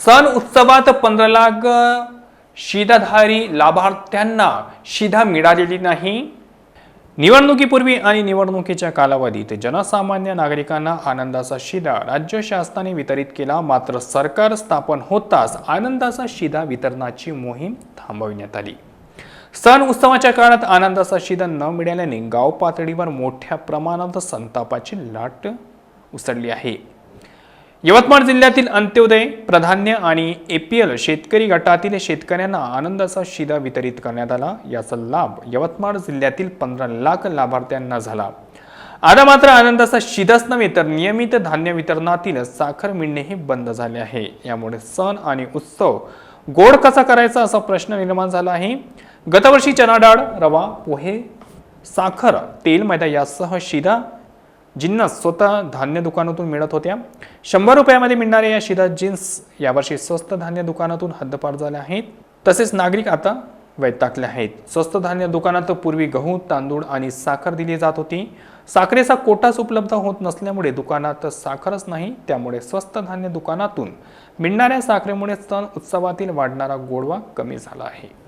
सण उत्सवात पंधरा लाख शिधाधारी लाभार्थ्यांना शिधा मिळालेली नाही. निवडणुकीपूर्वी आणि निवडणुकीच्या कालावधीत जनसामान्य नागरिकांना आनंदाचा शिधा राज्य शासनाने वितरित केला. मात्र सरकार स्थापन होताच आनंदाचा शिधा वितरणाची मोहीम थांबविण्यात आली. सण उत्सवाच्या काळात आनंदाचा शिधा न मिळाल्याने गाव पातळीवर मोठ्या प्रमाणात संतापाची लाट उसळली आहे. यवतमाळ जिल्ह्यातील अंत्योदय प्राधान्य आणि एपीएल शेतकरी गटातील शेतकऱ्यांना आनंदाचा शिधा वितरित करण्यात आला. याचा लाभ यवतमाळ जिल्ह्यातील पंधरा लाख लाभार्थ्यांना झाला. आता मात्र आनंदाचा शिधाच नव्हे तर नियमित धान्य वितरणातील साखर मिळणेही बंद झाले आहे. यामुळे सण आणि उत्सव गोड कसा करायचा असा प्रश्न निर्माण झाला आहे. गतवर्षी चना डाळ रवा पोहे साखर तेल मैदा यासह शिधा जिन्नस स्वतः धान्य दुकानातून मिळत होत्या. शंभर रुपयामध्ये मिळणाऱ्या या शिदा जीन्स यावर्षी स्वस्त धान्य दुकानातून हद्दपार झाल्या आहेत. तसेच नागरिक आता वैतागले आहेत. स्वस्त धान्य दुकानात पूर्वी गहू तांदूळ आणि साखर दिली जात होती. साखरेचा कोटाच उपलब्ध होत नसल्यामुळे दुकानात साखरच नाही त्यामुळे स्वस्त धान्य दुकानातून मिळणाऱ्या साखरेमुळे सण उत्सवातील वाढणारा गोडवा कमी झाला आहे.